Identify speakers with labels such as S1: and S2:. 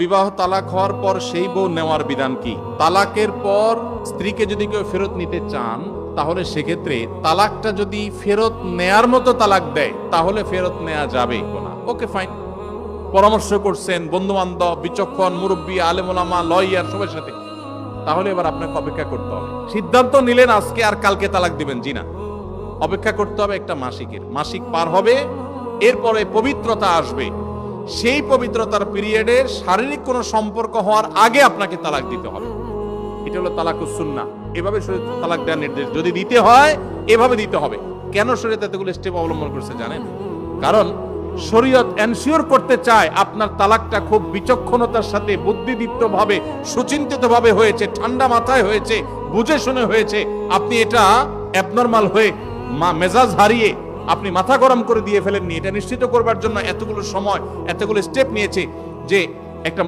S1: বিবাহ তালাক হওয়ার পর সেই বউ নেওয়ার বিধান কি? তালাকের পর স্ত্রীকে যদি কেউ ফেরত নিতে চান, তাহলে সেক্ষেত্রে তালাকটা যদি ফেরত নেয়ার মতো তালাক দেয়, তাহলে ফেরত নেওয়া যাবে না ওকে ফাইন পরামর্শ করছেন বন্ধু বান্ধব বিচক্ষণ, মুরব্বী, আলেমোলামা, লয়ার, সবার সাথে। তাহলে এবার আপনাকে অপেক্ষা করতে হবে। সিদ্ধান্ত নিলেন আজকে আর কালকে তালাক দিবেন, জি না। অপেক্ষা করতে হবে একটা মাসিকের। মাসিক পার হবে, এরপরে পবিত্রতা আসবে। সেই পবিত্রতার পিরিয়ডের শারীরিক কোনো সম্পর্ক হওয়ার আগে আপনাকে তালাক দিতে হবে। এটা হলো তালাকুস সুন্না এভাবে তালাক দেওয়ার নির্দেশ। যদি দিতে হয়, এভাবে দিতে হবে। কেন শরীয়ত এতগুলো স্টেপ অবলম্বন করছে জানেন? কারণ শরীয়ত এনশিওর করতে চায় আপনার তালাকটা খুব বিচক্ষণতার সাথে বুদ্ধিদীপ্ত ভাবে সুচিন্তিত ভাবে হয়েছে, ঠান্ডা মাথায় হয়েছে, বুঝে শুনে হয়েছে। আপনি এটা অ্যাবনর্মাল হয়ে মা মেজাজ হারিয়ে আপনি মাথা গরম করে দিয়ে ফেলেননি, এটা নিশ্চিত করবার জন্য এতগুলো সময়, এতগুলো স্টেপ নিয়েছে যে